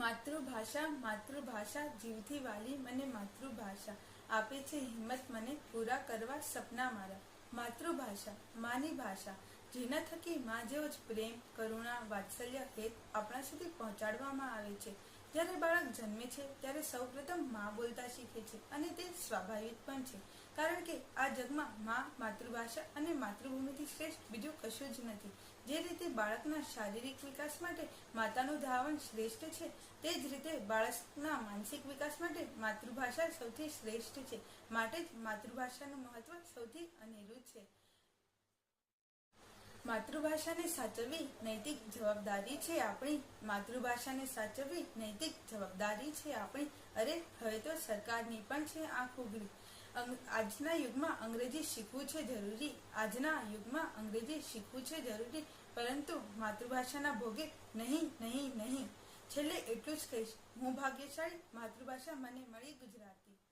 માતૃભાષા માતૃભાષા, જીવથી વાલી મને માતૃભાષા આપે છે. હિંમત મને પૂરા કરવા સપના મારા. માતૃભાષા, માની ભાષા, જેના થકી માં જેવો જ પ્રેમ, કરુણા, વાત્સલ્ય, હેત આપણા સુધી પહોંચાડવામાં આવે છે. જ્યારે બાળક જન્મે છે, ત્યારે સૌપ્રથમમાં બોલતા શીખે છે અને તે સ્વાભાવિક પણ છે. કારણ કે આ જગમાં માં માતૃભાષા અને માતૃભૂમિથી શ્રેષ્ઠ બીજું કશું જ નથી. જે રીતે બાળકના શારીરિક વિકાસ માટે માતાનું ધાવણ શ્રેષ્ઠ છે, તે જ રીતે બાળકના માનસિક વિકાસ માટે માતૃભાષા સૌથી શ્રેષ્ઠ છે. માટે જ માતૃભાષાનું મહત્વ સૌથી અનેરું છે. માતૃભાષાને સાચવવી નૈતિક જવાબદારી છે આપણી. માતૃભાષાને સાચવવી નૈતિક જવાબદારી છે આપણી. અરે, હવે તો સરકારની પણ છે આ ખુગલી આજના યુગમાં અંગ્રેજી શીખવું છે જરૂરી. આજના યુગમાં અંગ્રેજી શીખવું છે જરૂરી. પરંતુ માતૃભાષાના ભોગે નહીં નહીં નહીં. છેલ્લે એટલું જ કહીશ. હું ભાગ્યશાળી. માતૃભાષા મને મળી ગુજરાતી.